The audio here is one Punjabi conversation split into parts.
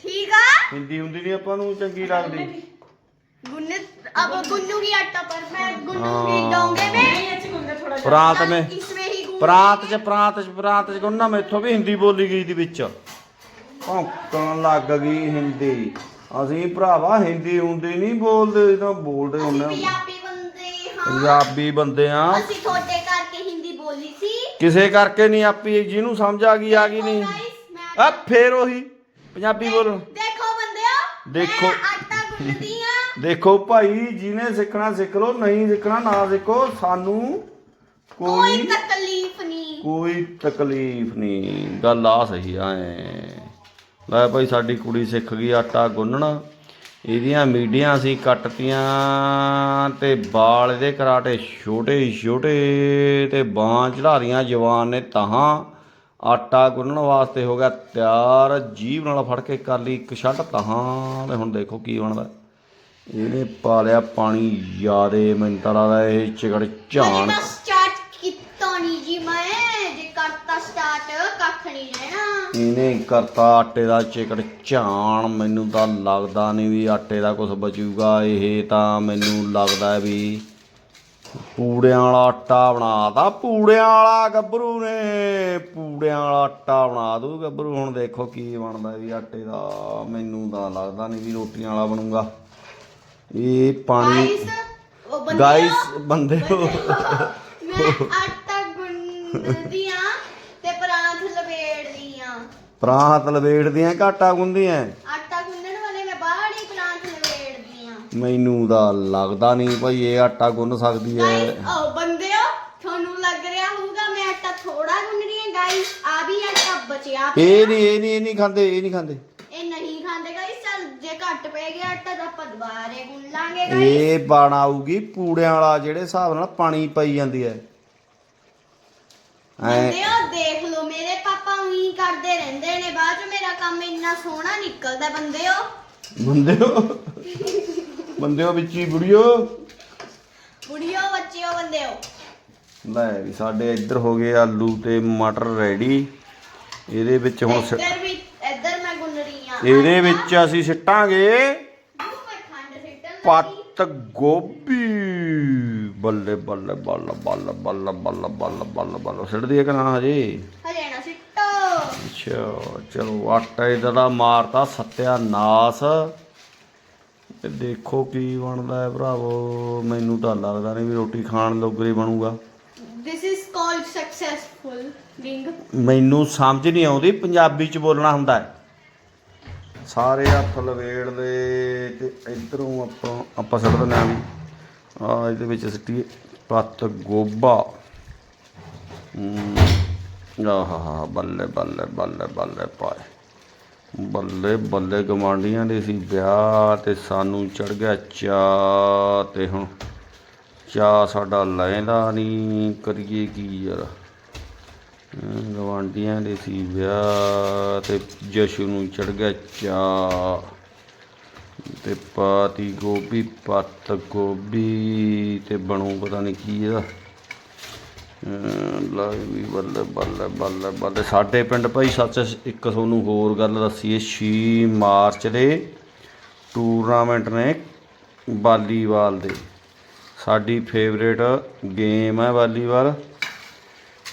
ਠੀਕ ਆ? ਹਿੰਦੀ ਹੁੰਦੀ ਨਹੀਂ ਆਪਾਂ ਨੂੰ ਚੰਗੀ ਲੱਗਦੀ। ਗੁੰਨੇ ਅਬ ਗੁੰਨੂਗੀ ਆਟਾ ਪਰ ਮੈਂ ਗੁੰਨੂਗੀ ਡੋਂਗੇ ਮੈਂ। ਅੱਛਾ ਗੁੰਦਾ ਥੋੜਾ ਪ੍ਰਾਂਤ ਮੈਂ ਇਸਵੇਂ ਹੀ ਗੁੰਨ ਪ੍ਰਾਂਤ ਚ ਪ੍ਰਾਂਤ ਚ ਪ੍ਰਾਂਤ ਚ ਗੁੰਨਾ ਮੈਥੋਂ ਵੀ ਹਿੰਦੀ ਬੋਲੀ ਗਈ ਦੀ ਵਿੱਚ। ਭੌਂਕਣ ਲੱਗ ਗਈ ਹਿੰਦੀ। ਅਸੀਂ ਭਰਾਵਾ ਹਿੰਦੀ ਹੁੰਦੀ ਨਹੀਂ ਬੋਲਦੇ ਤਾਂ ਬੋਲਦੇ ਹੁੰਦੇ ਆ। ਪੰਜਾਬੀ ਬੰਦੇ ਆ। ਅਸੀਂ ਛੋਟੇ ਕਰਕੇ ਹਿੰਦੀ ਬੋਲੀ ਸੀ। ਕਿਸੇ ਕਰਕੇ ਨਹੀਂ ਆਪੀ ਜਿਹਨੂੰ ਸਮਝ ਆ ਗਈ ਆ ਗਈ ਨਹੀਂ ਆ ਫੇਰ ਉਹੀ। ਪੰਜਾਬੀ ਬੋਲਣ ਦੇਖੋ ਬੰਦਿਓ ਦੇਖੋ। ਮੈਂ ਆਟਾ ਗੁੰਨਦੀ ਆ ਦੇਖੋ ਭਾਈ ਜਿਹਨੇ ਸਿੱਖਣਾ ਸਿੱਖ ਲੋ ਨਹੀਂ ਸਿੱਖਣਾ ਨਾ ਸਿੱਖੋ ਸਾਨੂੰ ਕੋਈ ਕੋਈ ਤਕਲੀਫ ਨਹੀਂ। ਕੋਈ ਤਕਲੀਫ ਨਹੀਂ। ਗੱਲ ਆ ਸਹੀ ਆ ਐ। ਲੈ ਭਾਈ ਸਾਡੀ ਕੁੜੀ ਸਿੱਖ ਗਈ ਆਟਾ ਗੁੰਨਣਾ। ਇਹਦੀਆਂ ਮੀਡੀਆਂ ਅਸੀਂ ਕੱਟਤੀਆਂ ਤੇ ਬਾਲ ਇਹਦੇ ਕਰਾਟੇ ਛੋਟੇ ਛੋਟੇ ਤੇ ਬਾਂਹ ਚੜਾਰੀਆਂ ਜਵਾਨ ਨੇ ਤਾਹਾਂ ਆਟਾ ਗੁੰਨਣ ਵਾਸਤੇ ਹੋ ਗਿਆ ਤਿਆਰ ਜੀਭ ਨਾਲ ਫੜ ਕੇ ਕਰ ਲਈ ਇੱਕ ਛੱਡ ਤਾਹਾਂ ਤੇ ਹੁਣ ਦੇਖੋ ਕੀ ਬਣਦਾ। ਇਹਨੇ ਪਾ ਲਿਆ ਪਾਣੀ ਮੈਨੂੰ ਤਾਂ ਲੱਗਦਾ ਇਹ ਚਿਗੜ ਝਾਣ। ਸਟਾਰਟ ਕੀਤਾ ਨਹੀਂ ਜੀ ਮੈਂ ਜੇ ਕਰਤਾ ਸਟਾਰਟ ਕੱਖ ਨਹੀਂ ਰਹਿਣਾ। ਇਹਨੇ ਕਰਤਾ ਆਟੇ ਦਾ ਚਿਕੜ ਝਾਣ ਮੈਨੂੰ ਤਾਂ ਲੱਗਦਾ ਨਹੀਂ ਵੀ ਆਟੇ ਦਾ ਕੁਝ ਬਚੂਗਾ ਇਹ ਤਾਂ ਮੈਨੂੰ ਲੱਗਦਾ ਵੀ ਪੂੜਿਆਂ ਵਾਲਾ ਆਟਾ ਬਣਾਤਾ ਪੂੜਿਆਂ ਵਾਲਾ ਗੱਭਰੂ ਨੇ ਪੂੜਿਆਂ ਵਾਲਾ ਆਟਾ ਬਣਾ ਦੂ ਗੱਭਰੂ। ਹੁਣ ਦੇਖੋ ਕੀ ਬਣਦਾ ਵੀ ਆਟੇ ਦਾ ਮੈਨੂੰ ਤਾਂ ਲੱਗਦਾ ਨਹੀਂ ਵੀ ਰੋਟੀਆਂ ਵਾਲਾ ਬਣੂਗਾ। ਇਹ ਪਾਣੀ ਗਾਇਸ ਬੰਦੇ ਹੋ ਮੈਂ ਆਟਾ ਗੁੰਨਦੀ ਆ ਤੇ ਪਰਾਂਠ ਲਵੇੜਦੀ ਆ। ਪ੍ਰਾਂਤ ਲਵੇੜਦੀਆਂ ਘਾਟਾ ਆਟਾ ਗੁੰਨਣ ਵਾਲੇ ਮੈਂ ਬਾਹਰ ਹੀ ਪਰਾਂਠ ਲਵੇੜਦੀ ਆ ਮੈਨੂੰ ਤਾਂ ਲੱਗਦਾ ਨਹੀਂ ਭਾਈ ਇਹ ਆਟਾ ਗੁੰਨ ਸਕਦੀ ਹੈ। ਗਾਇਸ ਉਹ ਬੰਦਿਓ ਤੁਹਾਨੂੰ ਲੱਗ ਰਿਹਾ ਹੋਊਗਾ ਮੈਂ ਆਟਾ ਥੋੜਾ ਗੁੰਨ ਰਹੀ ਹਾਂ ਗਾਇਸ ਆ ਵੀ ਆਟਾ ਬਚਿਆ ਪਿਆ। ਇਹ ਨਹੀਂ ਇਹ ਨਹੀਂ ਇਹ ਨਹੀਂ ਖਾਂਦੇ ਇਹ ਨਹੀਂ ਖਾਂਦੇ। ਇਹ ਨਹੀਂ ਖਾਂਦੇ ਗਾਇਸ ਚੱਲ ਜੇ ਘੱਟ ਪੈ ਗਿਆ ਆਟਾ ਤਾਂ ਆਪਾਂ ਦੁਬਾਰੇ ਗੁੰਨ ਲਾਂਗੇ ਗਾਇਸ ਇਹ ਬਣਾਊਗੀ ਪੂੜਿਆਂ ਵਾਲਾ ਜਿਹੜੇ ਹਿਸਾਬ ਨਾਲ ਪਾਣੀ ਪਈ ਜਾਂਦੀ ਹੈ। ਐ ਬੰਦਿਓ ਦੇਖ ਲਓ ਮੇਰੇ ਪਾਪਾ ਉਹੀ ਕਰਦੇ ਰਹਿੰਦੇ ਨੇ ਬਾਅਦ ਚ ਮੇਰਾ ਕੰਮ ਇੰਨਾ ਸੋਹਣਾ ਨਿਕਲਦਾ ਬੰਦਿਓ। ਬੰਦਿਓ। ਬੰਦਿਓ ਵਿੱਚ ਬੁੜਿਓ। ਬੁੜੀਓ ਬੱਚਿਓ ਬੰਦਿਓ। ਲੈ ਵੀ ਸਾਡੇ ਇੱਧਰ ਹੋ ਗਏ ਆਲੂ ਤੇ ਮਟਰ ਰੈਡੀ ਇਹਦੇ ਵਿੱਚ ਹੁਣ ਸਿ- ਇੱਧਰ ਵੀ ਇੱਧਰ ਮੈਂ ਗੁੰਨ ਰਹੀ ਆ। ਇਹਦੇ ਵਿੱਚ ਅਸੀਂ ਸਿੱਟਾਂਗੇ ਮੈਂ ਖੰਡ ਸਿੱਟਣ ਲੱਗੀ ਪੱਤ ਗੋਭੀ। ਬੱਲੇ ਬੱਲੇ ਬੱਲ ਬੱਲ ਬੱਲ ਬੱਲ ਬੱਲ ਬੱਲ ਬੱਲ। ਸਿੱਟਦੀ ਹੈ ਕਿ ਨਾ ਹਜੇ? ਨਾ ਸਿੱਟੋ। ਅੱਛਾ ਚਲੋ ਆਟਾ ਇਹਦਾ ਦਾ ਮਾਰਤਾ ਸੱਤਿਆਨਾਸ ਤੇ ਦੇਖੋ ਕੀ ਬਣਦਾ ਹੈ ਭਰਾਵੋ। ਮੈਨੂੰ ਤਾਂ ਲੱਗਦਾ ਨਹੀਂ ਵੀ ਰੋਟੀ ਖਾਣ ਲੋਗਰੀ ਬਣੂਗਾ। This is called successful being ਮੈਨੂੰ ਸਮਝ ਨਹੀਂ ਆਉਂਦੀ ਪੰਜਾਬੀ ਚ ਬੋਲਣਾ ਹੁੰਦਾ ਹੈ। ਸਾਰੇ ਹੱਥ ਲਵੇੜ ਦੇ ਤੇ ਇਧਰੋਂ ਆਪਾਂ ਆਪਾਂ ਸੁੱਟ ਦਿੰਦੇ ਆ ਵੀ। ਆ ਇਹਦੇ ਵਿੱਚ ਸਿੱਟੀਏ ਪੱਤ ਗੋਭਾ। ਆਹਾ ਬੱਲੇ ਬੱਲੇ ਬੱਲੇ ਬੱਲੇ ਪਾਏ। ਬੱਲੇ ਬੱਲੇ ਗਵਾਂਡੀਆਂ ਦੇ ਸੀ ਵਿਆਹ ਤੇ ਸਾਨੂੰ ਚੜ ਗਿਆ ਚਾ ਤੇ ਹੁਣ ਚਾ ਸਾਡਾ ਲੈਂਦਾ ਨਹੀਂ, ਕਰੀਏ ਕੀ ਯਾਰ? ਅਮ ਗਵਾਂਡੀਆਂ ਦੇ ਸੀ ਵਿਆਹ ਤੇ ਜਸ਼ੂ ਨੂੰ ਚੜ ਗਿਆ ਚਾ ਤੇ ਪਾਤੀ ਗੋਭੀ, ਪੱਤ ਗੋਭੀ ਤੇ ਬਣੂ ਪਤਾ ਨਹੀਂ ਕੀ ਇਹਦਾ। ਅਮ ਲੈ ਵੀ ਬੱਲੇ ਬੱਲੇ ਬੱਲੇ ਬੱਲੇ। ਸਾਡੇ ਪਿੰਡ ਭਾਈ ਸੱਚ ਇੱਕ ਤੁਹਾਨੂੰ ਹੋਰ ਗੱਲ ਦੱਸੀਏ 6 ਮਾਰਚ ਦੇ ਟੂਰਨਾਮੈਂਟ ਨੇ ਵਾਲੀਬਾਲ ਦੇ। ਸਾਡੀ ਫੇਵਰੇਟ ਗੇਮ ਹੈ ਵਾਲੀਬਾਲ।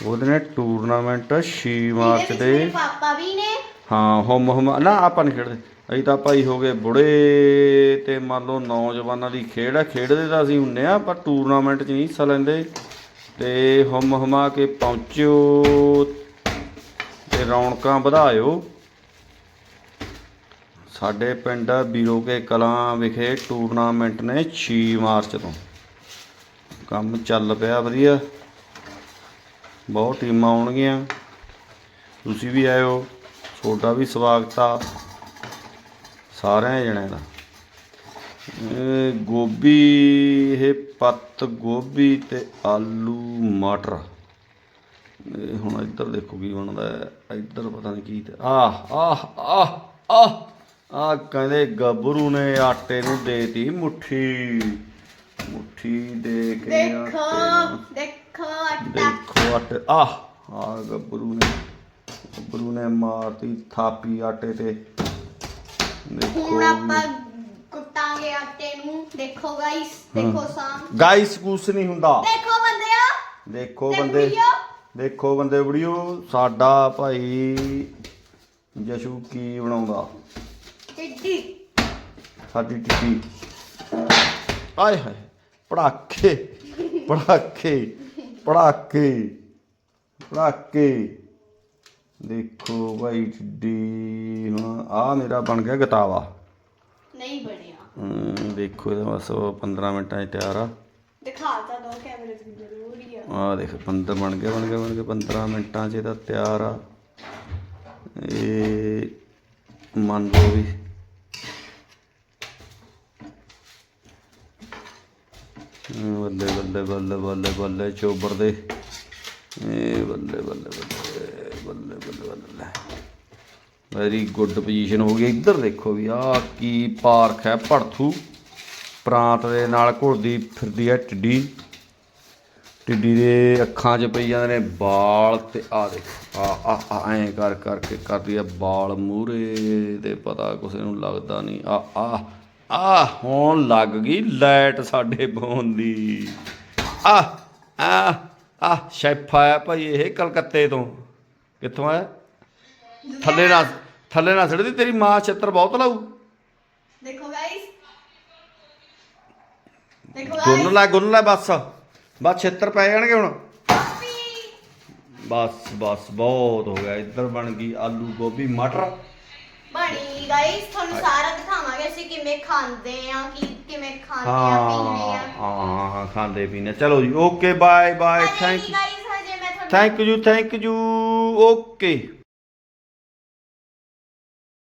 ਉਹਦੇ ਨੇ ਟੂਰਨਾਮੈਂਟ 6 ਮਾਰਚ ਦੇ। ਪਾਪਾ ਵੀ ਨੇ। ਹਾਂ ਹੁਮ ਹੁਮ। ਨਾ ਆਪਾਂ ਨਹੀਂ ਖੇਡਦੇ। ਅਸੀਂ ਤਾਂ ਭਾਈ ਹੋ ਗਏ ਬੁੜੇ ਤੇ ਮੰਨ ਲਓ ਨੌਜਵਾਨਾਂ ਦੀ ਖੇਡ ਹੈ। ਖੇਡਦੇ ਤਾਂ ਅਸੀਂ ਹੁੰਨੇ ਆ ਪਰ ਟੂਰਨਾਮੈਂਟ 'ਚ ਨਹੀਂ ਹਿੱਸਾ ਲੈਂਦੇ। ਤੇ ਹੁਮ ਹੁਮਾ ਕੇ ਪਹੁੰਚਿਓ ਤੇ ਰੌਣਕਾਂ ਵਧਾਇਓ। ਸਾਡੇ ਪਿੰਡ ਬੀਰੋਕੇ ਕਲਾਂ ਵਿਖੇ ਟੂਰਨਾਮੈਂਟ ਨੇ 6 ਮਾਰਚ ਤੋਂ। ਕੰਮ ਚੱਲ ਪਿਆ ਵਧੀਆ। ਬਹੁਤ ਟੀਮਾਂ ਆਉਣਗੀਆਂ। ਤੁਸੀਂ ਵੀ ਆਇਓ। ਤੁਹਾਡਾ ਵੀ ਸਵਾਗਤ ਆ। ਸਾਰਿਆਂ ਜਣਿਆਂ ਦਾ। ਗੋਭੀ ਇਹ ਪੱਤ ਗੋਭੀ ਤੇ ਆਲੂ ਮਟਰ। ਇਹ ਹੁਣ ਇੱਧਰ ਦੇਖੋ ਕੀ ਬਣਦਾ ਹੈ। ਇੱਧਰ ਪਤਾ ਨਹੀਂ ਕੀ ਤੇ ਆਹ ਆਹ ਆਹ ਆਹ ਆ ਕਹਿੰਦੇ ਗੱਭਰੂ ਨੇ ਆਟੇ ਨੂੰ ਦੇਤੀ ਮੁੱਠੀ। ਮੁੱਠੀ ਦੇ ਕੇ ਦੇਖੋ ਦੇਖੋ ਆਟਾ। ਦੇਖੋ ਆਟੇ। ਆਹ ਆ ਗੱਭਰੂ ਨੇ ਗੱਭਰੂ ਨੇ ਮਾਰਤੀ ਥਾਪੀ ਆਟੇ ਤੇ। ਦੇਖੋ ਹੁਣ ਆਪਾਂ ਕੁੱਟਾਂਗੇ ਆਟੇ ਨੂੰ ਦੇਖੋ ਗਾਇਸ ਦੇਖੋ ਸਾਮ ਗਾਇਸ ਕੁਛ ਨਹੀਂ ਹੁੰਦਾ। ਦੇਖੋ ਬੰਦਿਆ ਦੇਖੋ ਬੰਦੇ। ਦੇਖੋ ਬੰਦੇ ਬੁੜੀਓ ਸਾਡਾ ਭਾਈ ਜਸ਼ੂ ਕੀ ਬਣਾਉਂਦਾ? ਟਿੱਡੀ। ਸਾਡੀ ਟਿੱਡੀ। ਆਏ ਹਾਏ ਪੜਾਕੇ ਪੜਾਕੇ ਪੜਾਕੇ ਪੜਾਕੇ। ਦੇਖੋ ਭਾਈ ਟਿੱਡੀ ਹੁਣ ਆ ਮੇਰਾ ਬਣ ਗਿਆ ਗਤਾਵਾ। ਨਹੀਂ ਬਣਿਆ। ਦੇਖੋ ਇਹਦਾ ਬਸ ਉਹ 15 ਮਿੰਟਾਂ 'ਚ ਤਿਆਰ ਆ। ਦਿਖਾ ਤਾਂ ਦੋ ਕੈਮਰੇ ਤੇ ਜ਼ਰੂਰੀ ਆ। ਆ ਦੇਖ 15 ਬਣ ਗਿਆ ਬਣ ਗਿਆ ਬਣ ਗਿਆ 15 ਮਿੰਟਾਂ 'ਚ ਇਹਦਾ ਤਿਆਰ ਆ। ਇਹ ਮੰਨ ਲਓ ਵੀ ਬੱਲੇ ਬੱਲੇ ਬੱਲੇ ਬੱਲੇ ਬੱਲੇ ਚੋਬਰ ਦੇ। ਇਹ ਬੱਲੇ ਬੱਲੇ ਬੱਲੇ ਬੱਲੇ ਬੱਲੇ ਬੱਲੇ। ਵੈਰੀ ਗੁੱਡ ਪੋਜੀਸ਼ਨ ਹੋ ਗਈ। ਇੱਧਰ ਦੇਖੋ ਵੀ ਆਹ ਕੀ ਪਾਰਕ ਹੈ, ਭੜਥੂ। ਪ੍ਰਾਂਤ ਦੇ ਨਾਲ ਘੁਲਦੀ ਫਿਰਦੀ ਹੈ ਟਿੱਡੀ। ਟਿੱਡੀ ਦੇ ਅੱਖਾਂ 'ਚ ਪਈ ਜਾਂਦੇ ਨੇ ਬਾਲ ਤੇ ਆ ਦੇਖੋ ਆ ਆ ਆ ਐਂ ਕਰ ਕਰਕੇ ਕਰਦੀ ਆ ਬਾਲ ਮੂਰੇ ਤੇ ਪਤਾ ਕਿਸੇ ਨੂੰ ਲੱਗਦਾ ਨਹੀਂ। ਆ ਆ ਆ ਹੁਣ ਲੱਗ ਗਈ ਲਾਈਟ ਸਾਡੇ ਫੋਨ ਦੀ। ਆ ਆ ਆ ਸ਼ੈਫ ਆਇਆ ਭਾਈ ਇਹ ਕਲਕੱਤੇ ਤੋਂ। ਕਿੱਥੋਂ ਆਇਆ ਥੱਲੇ ਨਾ ਥੱਲੇ ਨਾ ਸੜਦੀ ਤੇਰੀ ਮਾਂ ਛੱਤਰ ਬਹੁਤ ਲਾਊ। ਦੇਖੋ ਗਾਇਸ ਦੇਖੋ ਗੁੰਨ ਲੈ ਗੁੰਨ ਲੈ ਬਸ। ਬਸ ਛੇਤਰ ਪੈ ਜਾਣਗੇ ਹੁਣ। ਬਸ ਬਸ ਬਹੁਤ ਹੋ ਗਿਆ। ਇੱਧਰ ਬਣ ਗਈ ਆਲੂ ਗੋਭੀ ਮਟਰ। ਬਣੀ ਗਾਇਸ ਤੁਹਾਨੂੰ ਸਾਰਾ ਦਿਖਾਵਾਂਗੇ ਅਸੀਂ ਕਿਵੇਂ ਖਾਂਦੇ ਆ ਕਿ ਕਿਵੇਂ ਖਾਂਦੇ ਆ ਪੀਂਦੇ ਆ। ਹਾਂ ਹਾਂ ਖਾਂਦੇ ਪੀਂਦੇ ਚਲੋ ਜੀ ਓਕੇ ਬਾਏ ਬਾਏ ਥੈਂਕ ਤੁਹਾਨੂੰ thank you thank you okay